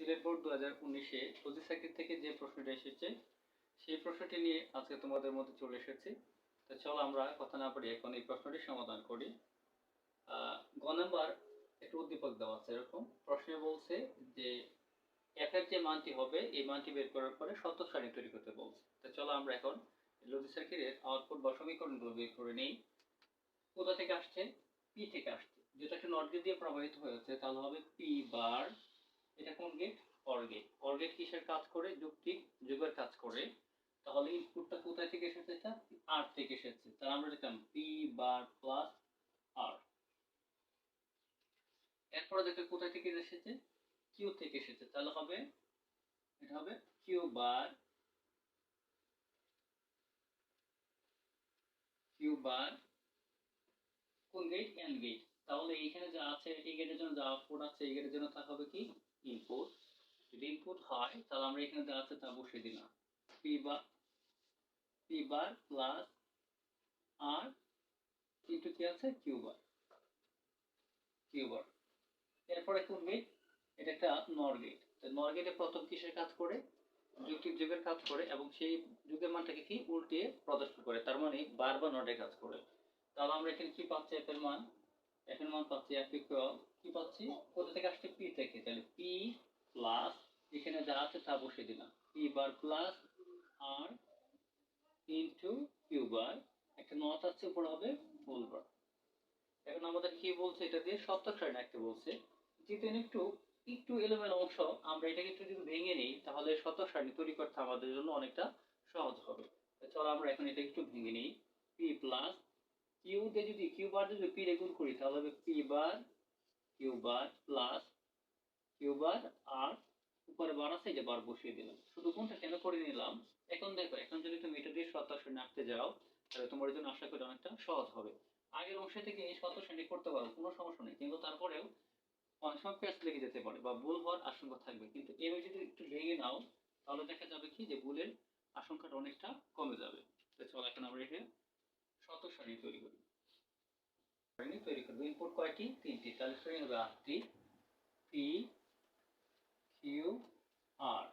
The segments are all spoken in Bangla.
সিলেট বোর্ড দু হাজার উনিশে পঁচিশ সার্কিট থেকে যে প্রশ্নটি এসেছে, সেই প্রশ্নটি নিয়ে আজকে তোমাদের মধ্যে চলে এসেছি। তো চলো আমরা কথা না পারি এখন এই প্রশ্নটি সমাধান করি। গ নাম্বার একটু উদ্দীপক দেওয়া আছে এরকম। প্রশ্নে বলছে যে এফ এর যে মানটি হবে, এই মানটি বের করার পরে শত সারণী তৈরি করতে বলছে। তো চলো আমরা এখন লজিক সার্কিটের আউটপুট বা সমীকরণগুলো বের করে নিই। কোথা থেকে আসছে? পি থেকে আসছে। যেটা একটা নট গেট দিয়ে প্রবাহিত হয়েছে, তাহলে হবে পি বার এটা কোন gate or gate or gate কিসের কাজ করে? যুক্তিক যুগের কাজ করে। তাহলে ইনপুটটা কোথায় থেকে এসেছে? এটা আর থেকে এসেছে। তাহলে আমরা লিখলাম পি বার প্লাস আর এরপরে দেখো কোথায় থেকে এসেছে? কিউ থেকে এসেছে। তাহলে হবে, এটা হবে কিউ বার কিউ বার কোন গেট এন গেট তাহলে এইখানে যা আছে, এই গেটের জন্য যা আউটপুট আছে, এই গেটের জন্য তা হবে কি? ইনপুট যদি ইনপুট হয়, তাহলে আমরা এখানে যা আছে তা বসিয়ে দিলাম। P bar P bar plus R into কি আছে? কিউ বার কিউ বার এরপরে কোন গেট এটা একটা নর গেট নর গেটে প্রথম কিসের কাজ করে? যুক্তিক যুগের কাজ করে এবং সেই যুগের মানটাকে কি? উল্টে প্রদর্শন করে। তার মানে বার বা নটের কাজ করে। তাহলে আমরা এখানে কি পাচ্ছি? এর মান এর মান পাচ্ছি এফ ইকুয়াল কি পাচ্ছি? কোথা থেকে আসছে? পি থেকে। তাহলে পি প্লাস এখানে যা আছে তা বসিয়ে দিলাম। P bar plus R into Q bar. একটা নট আছে উপরে হবে ফুল বার এখন আমাদের কি বলছে এটা দিয়ে? সপ্তক সারণী একটা বলছে। যেহেতু এখানে একটু একটু এলোমেলো অংশ, আমরা এটাকে একটু যদি ভেঙে নিই, তাহলে শতক সারণী তৈরি করতে আমাদের জন্য অনেকটা সহজ হবে। চলো আমরা এখন এটা একটু ভেঙে নিই। পি প্লাস কিউ দিয়ে যদি কিউ বার যদি পি রে গুণ করি, তাহলে হবে P bar Q bar plus Q bar R উপরে বার আছে যে বার বসিয়ে দিলাম। শুধু কোনটা কেন করে নিলাম? এখন দেখো, এখন যদি তুমি এটা দিয়ে শতক সারণী আঁকতে যাও, তাহলে তোমার জন্য আশা করি অনেকটা সহজ হবে। আগের অংশ থেকে এই শ্রেণি করতে পারো, কোনো সমস্যা নেই। কিন্তু তারপরেও অনেক সময় লেগে যেতে পারে বা ভুল হওয়ার আশঙ্কা থাকবে। কিন্তু এভাবে যদি একটু ভেঙে নাও, তাহলে দেখা যাবে কি? যে ভুলের আশঙ্কাটা অনেকটা কমে যাবে। তো চলো, এখন আমরা এখানে শত শ্রেণি তৈরি করি। শ্রেণি তৈরি করব। ইনপুট কয়টি? তিনটি। তাহলে শ্রেণি হবে আটটি। পি কিউ আর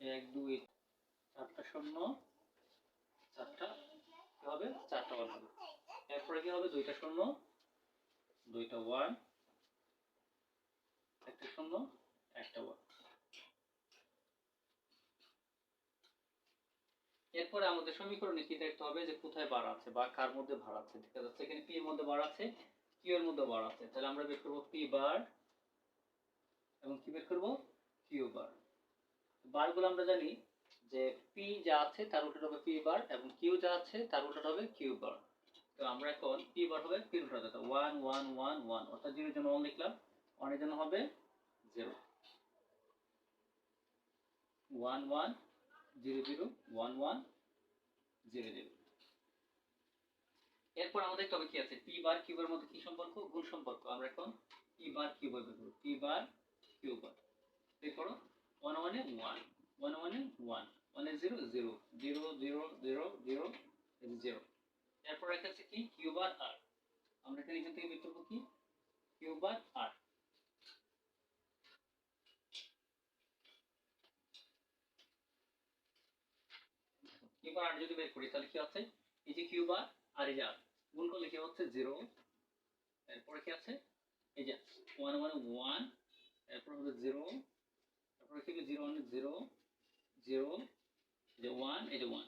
এক, দুই চারটা শূন্য, চারটা, কি হবে? চারটা ওয়ান হবে। এরপরে কি হবে? দুইটা শূন্য, দুইটা ওয়ান একটা শূন্য, একটা ওয়ান এরপরে আমাদের সমীকরণে কি দেখতে হবে? যে কোথায় বার আছে বা কার মধ্যে ভার আছে? ঠিক আছে এখানে পি এর মধ্যে বার আছে কিউ এর মধ্যে বার আছে। তাহলে আমরা বের করব পি বার, এবং কি বের করব? কিউ বার। বারগুলো আমরা জানি যে পি যা আছে তার উল্টো হবে পি বার এবং কিউ যা আছে তার উল্টো হবে কিউ বার তো আমরা এখন পি বার হবে পি উল্টো হবে ওয়ান ওয়ান ওয়ান ওয়ান অর্থাৎ জিরোর জন্য ওয়ান লিখলাম। ওয়ানের জন্য হবে zero one one zero zero one one zero zero এরপর আমাদের হবে কি আছে? পি বার কিউবের মধ্যে কি সম্পর্ক? গুণ সম্পর্ক। আমরা এখন পি বার কিউবের বের করব। পি বার কিউ বার বের করো ওয়ান ওয়ানে ওয়ান ওয়ান ওয়ানে ওয়ান ওয়ানে zero zero zero zero zero zero zero এরপর একটা আছে কি কিউ আর আমরা এখানে এখান থেকে বের করব কি? কিউ বার আর কিউ বার আর যদি বের করি, তাহলে কি আছে? এই যে কিউ বার আর এই যে আর গুণ করলে কি হচ্ছে? জিরো এরপরে কি আছে? এই যে ওয়ান ওয়ান ওয়ান এরপর হবে জিরো তারপরে কি zero one zero zero one এই যে ওয়ান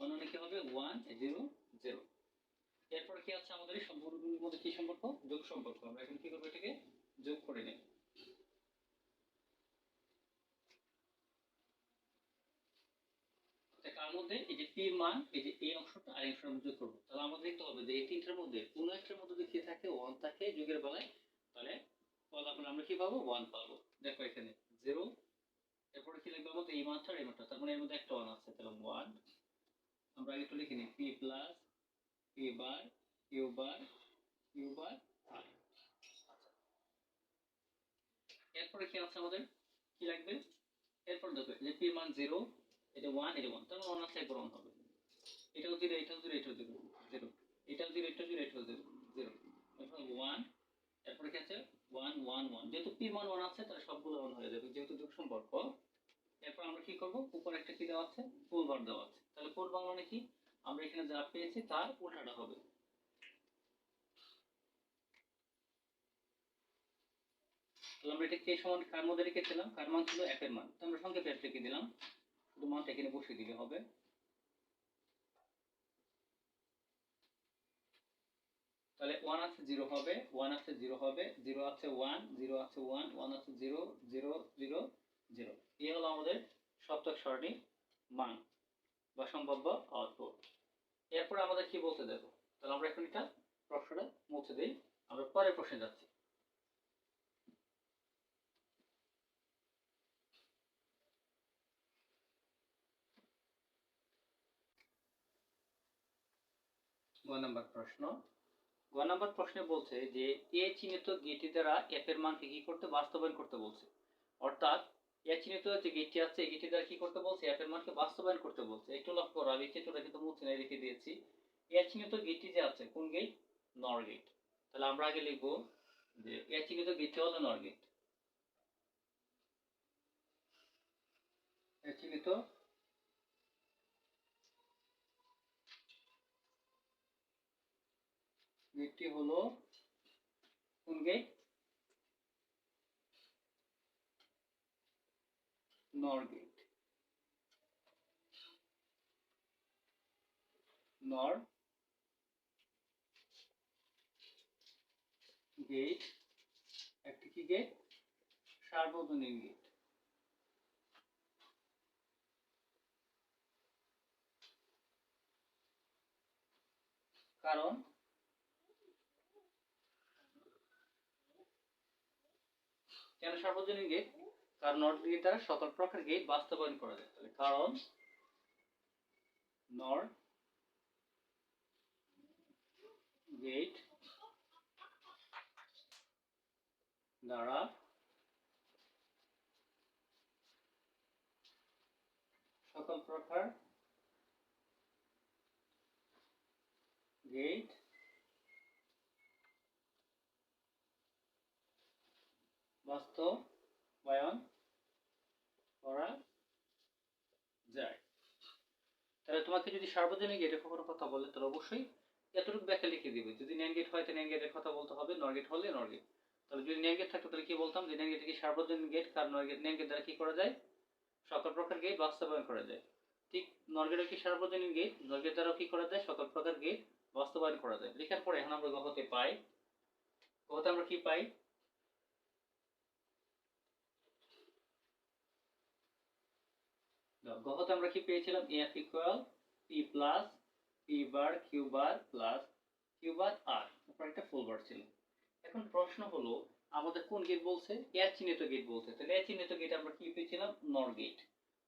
মানে কি হবে? One zero zero. এরপরে কি আছে আমাদের? সম্পর্কগুলোর মধ্যে কি সম্পর্ক? যোগ সম্পর্ক। আমরা এখন কি করব এটাকে? যোগ করে নেব তা কার মধ্যে? এই যে পি মান, এই যে এই অংশটা আর এই অংশটা যোগ করব। তাহলে আমাদের দেখতে হবে যে এই তিনটার মধ্যে কোনো একটার মধ্যে যদি থাকে ওয়ান থাকে যোগের বেলায়, তাহলে ফলাফল আমরা কি পাবো? ওয়ান পাবো। দেখো এখানে জিরো এরপরে কি লিখব? আমাদের এই আর এই মানটা তার মানে এর মধ্যে একটা ওয়ান আছে, তাহলে ওয়ান আমরা আগে একটু লিখে নিই। P plus P bar Q bar Q bar R এরপরে কি আছে আমাদের? কি লাগবে? এরপর দেখো যে পি মান জিরো এটা ওয়ান এটা ওয়ান তাহলে ওয়ান আছে, এরপর ওয়ান হবে। এটাও জিরো এটাও জিরো এটাও জিরো জিরো এটাও জিরো এটাও জিরো এটাও জিরো জিরো এখন ওয়ান এরপরে কি আছে? ওয়ান ওয়ান ওয়ান যেহেতু পি মান ওয়ান আছে, তাহলে সবগুলো ওয়ান হয়ে যাবে। যেহেতু যোগ সম্পর্ক এরপর আমরা কি করব? উপরে একটা কি দেওয়া আছে? ফুল বার দেওয়া আছে। তাহলে ফুল বার মানে কি? আমরা এখানে যা পেয়েছি তার উল্টাটা হবে। তাহলে আমরা এটা কে সমান, কার মধ্যে রেখেছিলাম? কার মান ছিল? একের মান। তো আমরা সংক্ষেপে এক রেখে দিলাম। শুধু মানটা এখানে বসিয়ে দিলে হবে। তাহলে ওয়ান আছে জিরো হবে। ওয়ান আছে জিরো হবে। জিরো আছে ওয়ান জিরো আছে ওয়ান ওয়ান আছে জিরো জিরো জিরো জিরো এই হলো আমাদের সপ্তক সারণী মান বা সম্ভাব্য আউটপুট এরপর আমাদের কি বলতে দেবো? তাহলে আমরা এখন এটা প্রশ্নটা মুছে দিই। আমরা পরের প্রশ্নে যাচ্ছি। গ নাম্বার প্রশ্ন। গ নাম্বার প্রশ্নে বলছে যে, এ চিহ্নিত গেটটি দ্বারা এফ এর মানকে কি করতে, বাস্তবায়ন করতে বলছে। অর্থাৎ এ চিহ্নিত যে গেটটি আছে এই গেটটি দ্বারা কি করতে বলছে? এফ এর মানকে বাস্তবায়ন করতে বলছে। একটু লক্ষ্য করো, আমি চিত্রটা কিন্তু মুছে নাই রেখে দিয়েছি। এ চিহ্নিত গেটটি যে আছে, কোন গেট? নর গেট। তাহলে আমরা আগে লিখব যে এ চিহ্নিত গেটটি হলো নর গেট। চিহ্নিত গেটটি হলো কোন গেট? নর গেট নর গেট একটি কি গেট সার্বজনীন গেট কারণ কেন সার্বজনীন গেট কারণ নট গেট দ্বারা সকল প্রকার গেট বাস্তবায়ন করা যায়। তাহলে কারণ নর গেট দ্বারা সকল প্রকার গেট বাস্তবায়ন করা যায় তাহলে তোমাকে যদি সার্বজনীন গেটের কখনো কথা বলে, তাহলে অবশ্যই এতটুকু ব্যাখ্যা লিখে দিবে। যদি ন্যান গেট হয় তাহলে ন্যান গেটের কথা বলতে হবে। নর গেট হলে নর গেট তাহলে যদি ন্যান গেট থাকতো, তাহলে কি বলতাম? যে ন্যান গেট কি সার্বজনীন গেট কারণ নর গেট ন্যান গেট দ্বারা কি করা যায়? সকল প্রকার গেট বাস্তবায়ন করা যায়। ঠিক? নর গেটের কি সার্বজনীন গেট নর গেট দ্বারাও কি করা যায়? সকল প্রকার গেট বাস্তবায়ন করা যায়। লেখার পরে এখন আমরা গহতে পাই। গহতে আমরা কি পাই? গহতে আমরা কি পেয়েছিলাম? F equal P plus P bar Q bar plus Q bar R তারপর একটা ফুল বার ছিল। এখন প্রশ্ন হলো, আমাদের কোন গেট বলছে? এর চিহ্নিত গেট বলছে। তাহলে এর চিহ্নিত গেট আমরা কি পেয়েছিলাম? নর গেট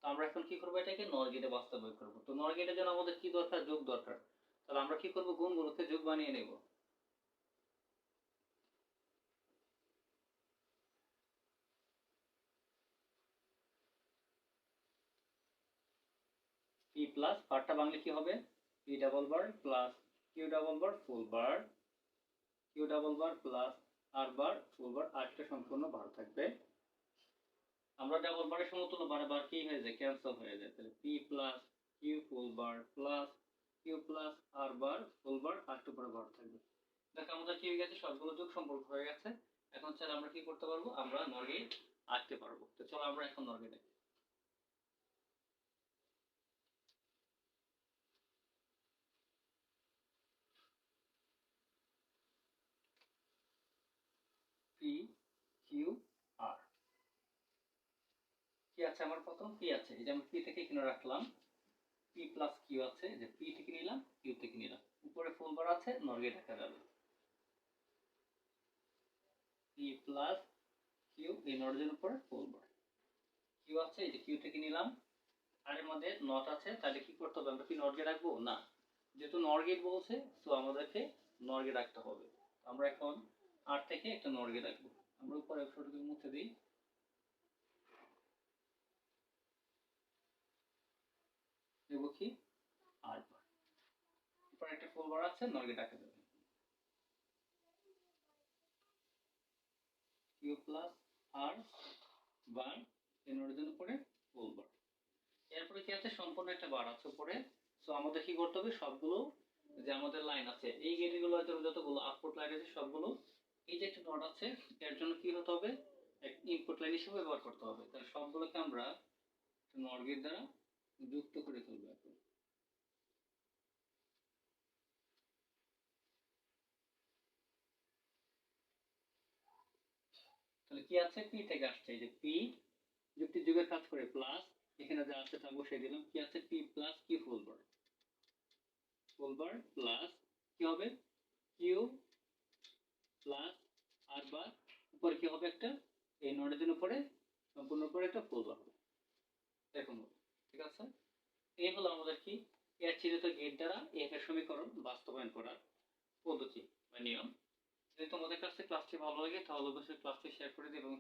তো আমরা এখন কি করব এটাকে? নর গেটে বাস্তবায়ন করব। তো নর গেটের জন্য আমাদের কি দরকার? যোগ দরকার। তাহলে আমরা কি করব? গুণগুলোকে যোগ বানিয়ে নেব। প্লাস বারটা বাংলা কি হবে? P double bar plus Q double bar full bar Q double bar plus R bar full bar আটটা সম্পূর্ণ বার থাকবে। আমরা ডাবল বারের সমতুল্য বারে বার কি হয়ে যায়? ক্যান্সেল হয়ে যায়। তাহলে P plus Q full bar plus Q plus R bar full bar আটটা পরে বার থাকবে। দেখো, আমাদের কি হয়ে গেছে? সবগুলো যোগ সম্পর্ক হয়ে গেছে। এখন স্যার আমরা কি করতে পারব? আমরা নর্গেট আঁকতে পারব। তো চলো আমরা এখন নর্গেটে পি কিউ আর কি আছে আমার প্রথম পি আছে, এই যে আমি পি থেকে এখানে রাখলাম। পি প্লাস কিউ আছে যে পি থেকে নিলাম কিউ থেকে নিলাম। উপরে ফুল বার আছে, নর্গে দেখা যাবে পি প্লাস কিউ এই নর্জের উপরে ফুল বার কিউ আছে, এই যে কিউ থেকে নিলাম। আর এর মধ্যে নট আছে, তাহলে কি করতে হবে? আমরা কি নর্গে রাখব? না। যেহেতু নর্গেট বলছে তো আমাদেরকে নর্গে রাখতে হবে। আমরা এখন আট থেকে একটা নর্গে রাখব। আমরা উপরে একশোটাকে মুছে দিই। দেব কি? আর বার একটা ফুল বার আছে নর্গে ডাকে দেবে। কিউ প্লাস আর বার নোটের জন্য পরে বার এরপরে কি আছে? সম্পূর্ণ একটা বার আছে উপরে। সো আমাদের কি করতে হবে? সবগুলো যে আমাদের লাইন আছে, এই গেটগুলো যতগুলো আউটপুট লাইন আছে, সবগুলো এই যে একটা নট আছে, এর জন্য কি হতে হবে? ইনপুট লাইন হিসেবে ব্যবহার করতে হবে। তাহলে সবগুলোকে আমরা নট গেট দ্বারা যুক্ত করে ফেলব এখন। তাহলে কি আছে? পি থেকে আসছে, এই যে পি যুক্তি যুগের কাজ করে প্লাস এখানে যা আছে তা বসিয়ে দিলাম। কি আছে? P plus Q full bar full bar plus কি হবে? কিউ প্লাস আর বার উপরে কি হবে একটা? এই নোডের জন্য উপরে, সম্পূর্ণ উপরে একটা ফুল বার হবে। এরকম হবে ঠিক আছে? এই হলো আমাদের কি? চিহ্নিত গেট দ্বারা এফ এর সমীকরণ বাস্তবায়ন করার পদ্ধতি বা নিয়ম। যদি তোমাদের কাছে ক্লাসটি ভালো লাগে, তাহলে অবশ্যই ক্লাসটি শেয়ার করে দিই এবং